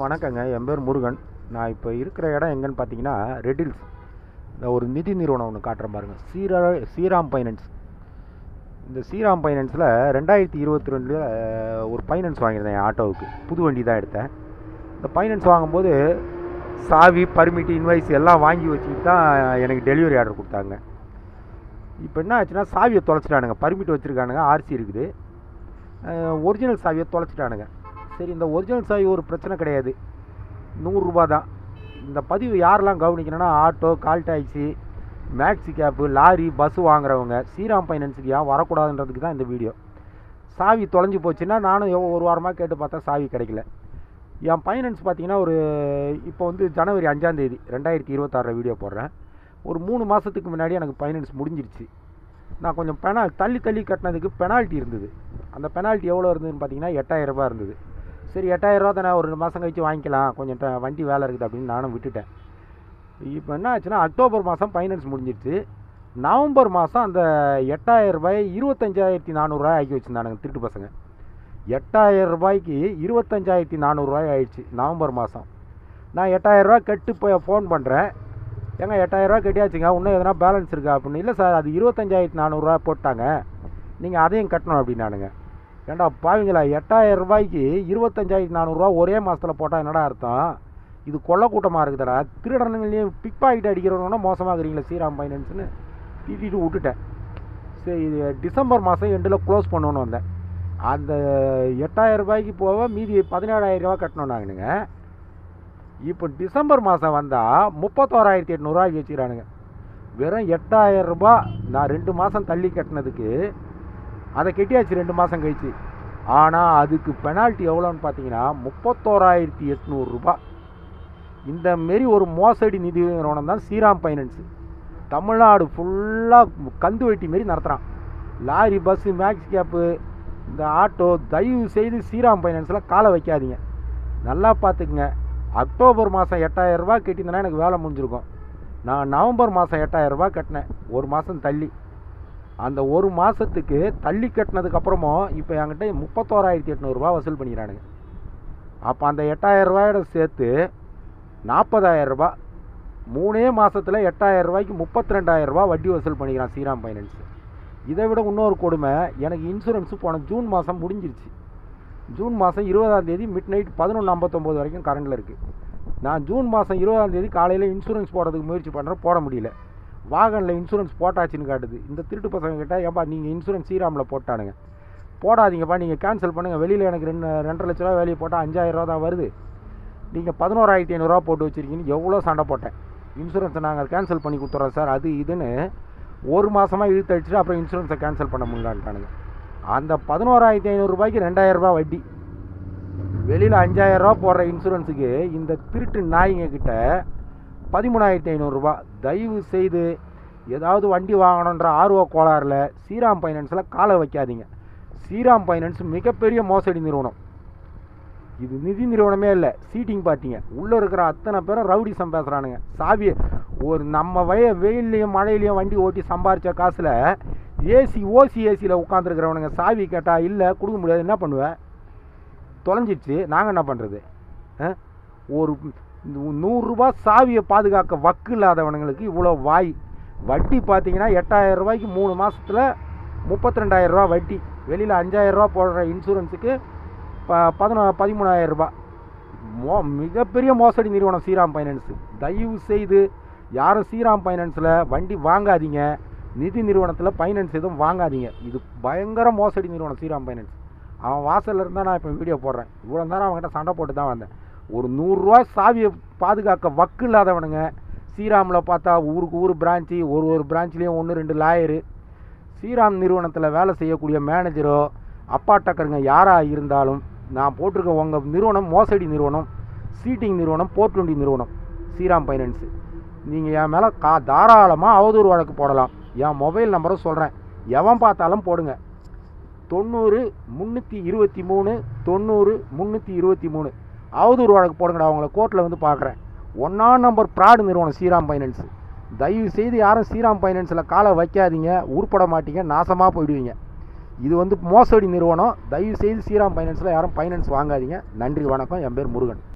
வணக்கங்க. என் பேர் முருகன். நான் இப்போ இருக்கிற இடம் எங்கன்னு பார்த்தீங்கன்னா ரெட்டில்ஸ் இந்த ஒரு நிதி நிறுவனம் ஒன்று காட்டுறேன் பாருங்கள் சீரா ஸ்ரீராம் ஃபைனான்ஸ் இந்த ஸ்ரீராம் ஃபைனான்ஸில் ரெண்டாயிரத்தி இருபத்தி ரெண்டில் ஒரு ஃபைனான்ஸ் வாங்கியிருந்தேன் என் ஆட்டோவுக்கு. புது வண்டி தான் எடுத்தேன். இந்த ஃபைனான்ஸ் வாங்கும்போது சாவி பர்மிட் இன்வாய்ஸ் எல்லாம் வாங்கி வச்சுக்கிட்டு தான் எனக்கு டெலிவரி ஆர்டர் கொடுத்தாங்க. இப்போ என்ன ஆச்சுன்னா சாவியை தொலைச்சிட்டானுங்க. பர்மிட் வச்சுருக்கானுங்க. ஆர்சி இருக்குது. ஒரிஜினல் சாவியை தொலைச்சிட்டானுங்க. சரி இந்த ஒரிஜினல் சாவி ஒரு பிரச்சனை கிடையாது. நூறுரூபா தான். இந்த பதிவு யாரெல்லாம் கவனிக்கணும்னா auto call taxi maxi cab lorry bus வாங்குறவங்க ஸ்ரீராம் ஃபைனான்ஸுக்கு ஏன் வரக்கூடாதுன்றதுக்கு தான் இந்த வீடியோ சாவி தொலைஞ்சு போச்சுன்னா நானும் எவ்வளோ ஒரு வாரமாக கேட்டு பார்த்தா சாவி கிடைக்கல. என் ஃபைனான்ஸ் பார்த்தீங்கன்னா ஒரு இப்போ வந்து ஜனவரி அஞ்சாந்தேதி ரெண்டாயிரத்தி இருபத்தாறில் வீடியோ போடுறேன். ஒரு மூணு மாதத்துக்கு முன்னாடி எனக்கு ஃபைனான்ஸ் முடிஞ்சிருச்சு. நான் கொஞ்சம் பெனால் தள்ளி தள்ளி கட்டினதுக்கு பெனால்ட்டி இருந்தது. அந்த பெனால்ட்டி எவ்வளோ இருந்ததுன்னு பார்த்தீங்கன்னா எட்டாயிரம் ரூபாய் இருந்தது. சரி எட்டாயிரரூவா தானே ஒரு ரெண்டு மாதம் கழிச்சு வாங்கிக்கலாம். கொஞ்சம் ட- வண்டி வேலை இருக்குது அப்படின்னு நானும் விட்டுட்டேன். இப்போ என்ன ஆச்சுன்னா அக்டோபர் மாதம் ஃபைனான்ஸ் முடிஞ்சிடுச்சு நவம்பர் மாதம் அந்த எட்டாயிரம் ரூபாய் இருபத்தஞ்சாயிரத்தி நானூறுரூவா ஆக்கி வச்சுருந்தானுங்க திருட்டு பசங்க. எட்டாயிரம் ரூபாய்க்கு இருபத்தஞ்சாயிரத்தி நானூறுரூவாய் ஆயிடுச்சு நவம்பர் மாதம் நான் எட்டாயிரரூவா கட்டு போய் ஃபோன் பண்ணுறேன் ஏங்க எட்டாயிரரூவா கட்டியாச்சுங்க இன்னும் எதனா பேலன்ஸ் இருக்கா அப்படின்னு? இல்லை சார் அது இருபத்தஞ்சாயிரத்தி நானூறுரூவா போட்டாங்க. நீங்கள் அதையும் கட்டணும் அப்படின்னானுங்க. ஏண்டா பாவிங்களா? எட்டாயிரம் ரூபாய்க்கு இருபத்தஞ்சாயிரத்தி நானூறுரூவா ஒரே மாதத்தில் போட்டால் என்னடா அர்த்தம்? இது கொள்ள கூட்டமாக இருக்குதுடா. திருடனுங்களையும் பிக் பாக்கெட் அடிக்கிறவங்கன்னா மோசமாகறீங்களா ஸ்ரீராம் ஃபைனான்ஸ்னு திட்டிட்டு விட்டுட்டேன். சரி இது டிசம்பர் மாதம் எண்டில் க்ளோஸ் பண்ணணும் வந்தேன். அந்த எட்டாயிரம் ரூபாய்க்கு போக மீதி பதினேழாயிரம் ரூபா கட்டணும் நாங்கனுங்க இப்போ டிசம்பர் மாதம் வந்தால் முப்பத்தோராயிரத்தி எட்நூறுரூவாய்க்கு வச்சுக்கிறானுங்க. வெறும் எட்டாயிரம் ரூபாய் நான் ரெண்டு மாதம் தள்ளி கட்டினதுக்கு அதை கட்டியாச்சு ரெண்டு மாதம் கழிச்சு. ஆனால் அதுக்கு பெனால்ட்டி எவ்வளோன்னு பார்த்தீங்கன்னா முப்பத்தோராயிரத்தி எட்நூறுரூபா இந்த மாரி ஒரு மோசடி நிதி நிறுவனம் தான் ஸ்ரீராம் ஃபைனான்ஸு தமிழ்நாடு ஃபுல்லாக கந்து வெட்டி மாரி நடத்துகிறான் லாரி பஸ்ஸு மேக்ஸ் கேப்பு இந்த ஆட்டோ தயவு செய்து ஸ்ரீராம் ஃபைனான்ஸில் காலை வைக்காதீங்க. நல்லா பார்த்துக்குங்க அக்டோபர் மாதம் எட்டாயிரரூபா கட்டியிருந்தேன்னா எனக்கு வேலை முடிஞ்சிருக்கும். நான் நவம்பர் மாதம் எட்டாயிரரூபா கட்டினேன். ஒரு மாதம் தள்ளி. அந்த ஒரு மாதத்துக்கு தள்ளி கட்டினதுக்கு அப்புறமும் இப்போ என்கிட்ட முப்பத்தோராயிரத்தி எட்நூறுரூவா வசூல் பண்ணிக்கிறானுங்க. அப்போ அந்த எட்டாயிரம் ரூபாயோட சேர்த்து நாற்பதாயிரம் மூணே மாதத்தில் எட்டாயிரம் ரூபாய்க்கு முப்பத்தி ரெண்டாயிரம் வட்டி வசூல் பண்ணிக்கிறான் ஸ்ரீராம் ஃபைனான்ஸ் இதை விட இன்னொரு கொடுமை எனக்கு இன்சூரன்ஸு போன ஜூன் மாதம் முடிஞ்சிருச்சு. ஜூன் மாதம் இருபதாம் தேதி மிட் நைட் பதினொன்று ஐம்பத்தொம்போது வரைக்கும் கரண்டில் இருக்குது நான் ஜூன் மாதம் இருபதாம் தேதி காலையில் இன்சூரன்ஸ் போடுறதுக்கு முயற்சி பண்ணுறேன் போட முடியல. வாகனில் இன்சூரன்ஸ் போட்டாச்சுன்னு காட்டுது. இந்த திருட்டு பசங்க கிட்ட ஏன்பா நீங்கள் இன்சூரன்ஸ் ஸ்ரீராமில் போட்டானுங்க. போடாதீங்கப்பா நீங்கள் கேன்சல் பண்ணுங்கள் வெளியில் எனக்கு ரெண்டு ரெண்டரை லட்ச ரூபா வேலையை போட்டால் அஞ்சாயிரரூவா தான் வருது. நீங்கள் பதினோராயிரத்தி ஐநூறுரூவா போட்டு வச்சுருக்கீங்கன்னு எவ்வளோ சண்டை போட்டேன். இன்சூரன்ஸை நாங்கள் கேன்சல் பண்ணி கொடுத்துறோம் சார் அது இதுன்னு ஒரு மாதமாக இழுத்தடிச்சிட்டு அப்புறம் இன்சூரன்ஸை கேன்சல் பண்ண முடியலான்ட்டானுங்க. அந்த பதினோராயிரத்தி ஐநூறுரூபாய்க்கு ரெண்டாயிரரூபா வட்டி. வெளியில் அஞ்சாயிரரூபா போடுற இன்சூரன்ஸுக்கு இந்த திருட்டு நாய்ங்க கிட்ட பதிமூணாயிரத்தி ஐநூறுரூபா தயவு செய்து ஏதாவது வண்டி வாங்கணுன்ற ஆர்வ கோளாறில் ஸ்ரீராம் ஃபைனான்ஸில் காலை வைக்காதீங்க. ஸ்ரீராம் ஃபைனான்ஸ் மிகப்பெரிய மோசடி நிறுவனம். இது நிதி நிறுவனமே இல்லை சீட்டிங் பார்ட்டிங்க உள்ளே இருக்கிற அத்தனை பேரும் ரவுடிசம் பேசுகிறானுங்க சாவி ஒரு நம்ம வய வெயில்லையும் மழையிலையும் வண்டி ஓட்டி சம்பாரித்த காசில் ஏசி ஓசி ஏசியில் உட்காந்துருக்கிறவனுங்க சாவி கேட்டால் இல்லை கொடுக்க முடியாது. என்ன பண்ணுவேன் தொலைஞ்சிடுச்சு. நாங்கள் என்ன பண்ணுறது ஒரு நூறுரூபா சாவியை பாதுகாக்க வக்கு இல்லாதவனுங்களுக்கு இவ்வளோ வாய். வட்டி பார்த்தீங்கன்னா எட்டாயிரம் ரூபாய்க்கு மூணு மாதத்தில் முப்பத்தி ரெண்டாயிரம் ரூபா வட்டி. வெளியில் அஞ்சாயிரரூபா போடுற இன்சூரன்ஸுக்கு ப பதினோ பதிமூணாயிரம் ரூபா மோ மிகப்பெரிய மோசடி நிறுவனம் ஸ்ரீராம் ஃபைனான்ஸு தயவு செய்து யாரும் ஸ்ரீராம் ஃபைனான்ஸில் வண்டி வாங்காதீங்க. நிதி நிறுவனத்தில் ஃபைனான்ஸ் எதுவும் வாங்காதீங்க. இது பயங்கர மோசடி நிறுவனம் ஸ்ரீராம் ஃபைனான்ஸ் அவன் வாசல்ல இருந்தால் நான் இப்போ வீடியோ போடுறேன். இவ்வளோ நேரம் அவன்கிட்ட சண்டை போட்டு தான் வந்தேன். ஒரு நூறுரூவா சாவியை பாதுகாக்க வக்கு இல்லாதவனுங்க. ஸ்ரீராமில் பார்த்தா ஊருக்கு ஊர் பிரான்ச்சு ஒரு ஒரு பிரான்ச்லேயும் ஒன்று ரெண்டு லாயரு ஸ்ரீராம் நிறுவனத்தில் வேலை செய்யக்கூடிய மேனேஜரோ அப்பா டக்கருங்க யாராக இருந்தாலும் நான் போட்டிருக்க உங்கள் நிறுவனம் மோசடி நிறுவனம் சீட்டிங் நிறுவனம் போர்ட்வண்டி நிறுவனம் ஸ்ரீராம் ஃபைனான்ஸு நீங்கள் என் மேலே கா தாராளமாக அவதூறு வழக்கு போடலாம். என் மொபைல் நம்பரும் சொல்கிறேன் எவன் பார்த்தாலும் போடுங்க. தொண்ணூறு முந்நூற்றி இருபத்தி மூணு தொண்ணூறு முந்நூற்றி இருபத்தி மூணு. அவதூறு வழக்கு போடுங்கடா அவங்கள கோர்ட்டில் வந்து பார்க்குறேன் ஒன்றாம் நம்பர் ப்ராடு நிறுவனம் ஸ்ரீராம் ஃபைனான்ஸு தயவு செய்து யாரும் ஸ்ரீராம் ஃபைனான்ஸில் காலை வைக்காதீங்க உருப்பட மாட்டீங்க நாசமாக போயிடுவீங்க. இது வந்து மோசடி நிறுவனம். தயவு செய்து ஸ்ரீராம் ஃபைனான்ஸில் யாரும் ஃபைனான்ஸ் வாங்காதீங்க. நன்றி வணக்கம். என் பேர் முருகன்.